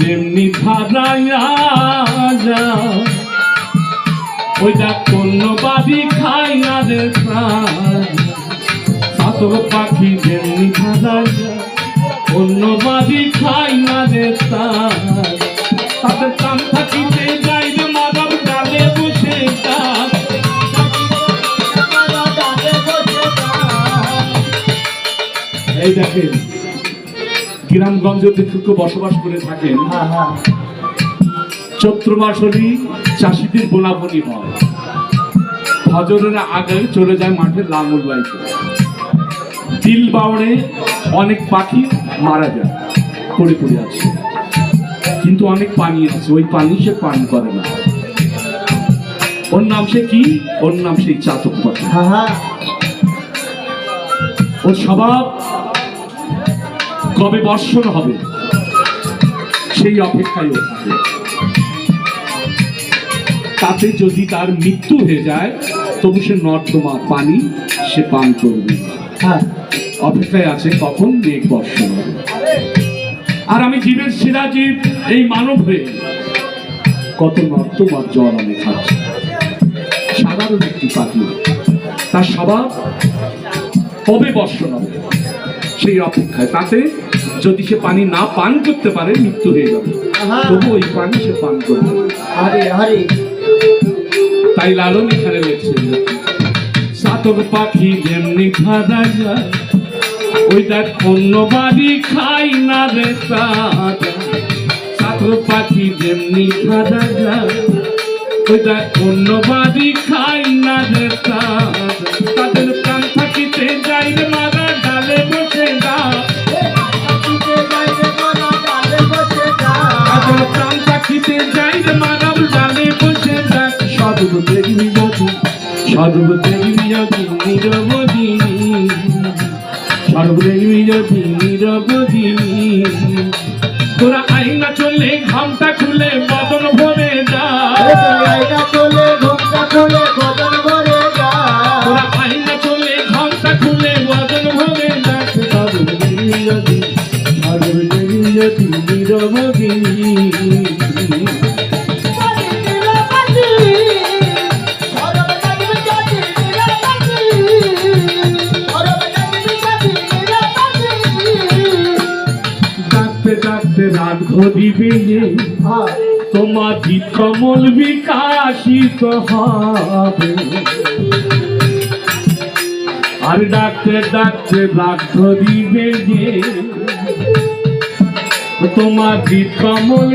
যেমনি ধারাইয়া যাও ওইটা কোন বাড়ি খাই না রে সাতক পাখি যেমনি ধারাইয়া অন্য বাড়ি খাই না রে তাদের কান থাকিতে এই দেখেন গ্রামগঞ্জে কিছু বসবাস করে থাকেন হ্যাঁ হ্যাঁ। চৈত্র মাস হলেই চাষিদের বোনাবনি হয়। ফজরের আগে চলে যায় মাঠে লাঙল বাইতে। দিল বাউড়ে অনেক পাখি মারা যায় পড়ে পড়ে আছে। কিন্তু অনেক পানি আছে ওই পানি সে পান করে না। ওর নাম সে কি? ওর নাম সেই চাতক পাখি। হ্যাঁ হ্যাঁ। ওর স্বভাব কবে বর্ষণ হবে? সেই অপেক্ষায় ও থাকে। তাতে যদি তার মৃত্যু হয়ে যায় তবু সে নর্দমা পানি সে পান করবে হ্যাঁ। অপেক্ষায় আছে কখন মেঘ বর্ষণ হবে। আর আমি জীবের সেরা জীব এই মানব হয়ে কত নর্দমার জল আমি খাচ্ছি। সাধারণ একটি পাখি তার স্বভাব কবে বর্ষণ হবে? সেই অপেক্ষায় তাতে যদি সে পানি না পান করতে পারে মৃত্যু হয়ে যাবে। তবু ওই পানি সে পান করবে। তাই লালন এখানে লেখছে সাতক পাখি যেমনি খাদা যায় ওই দেখ অন্য বাড়ি খাই না রে সাতক পাখি যেমনি খাদা যায় ওই দেখ অন্য বাড়ি খাই না রে তাদের প্রাণ থাকিতে দেখবি যদি যদি নিরবদিনী তোরা আইনা চললে ঘামটা ডাকতে দিবে তোমার কমল বিকাশিত হবে। আর ডাকতে ডাকতে দিবে যে তোমার কমল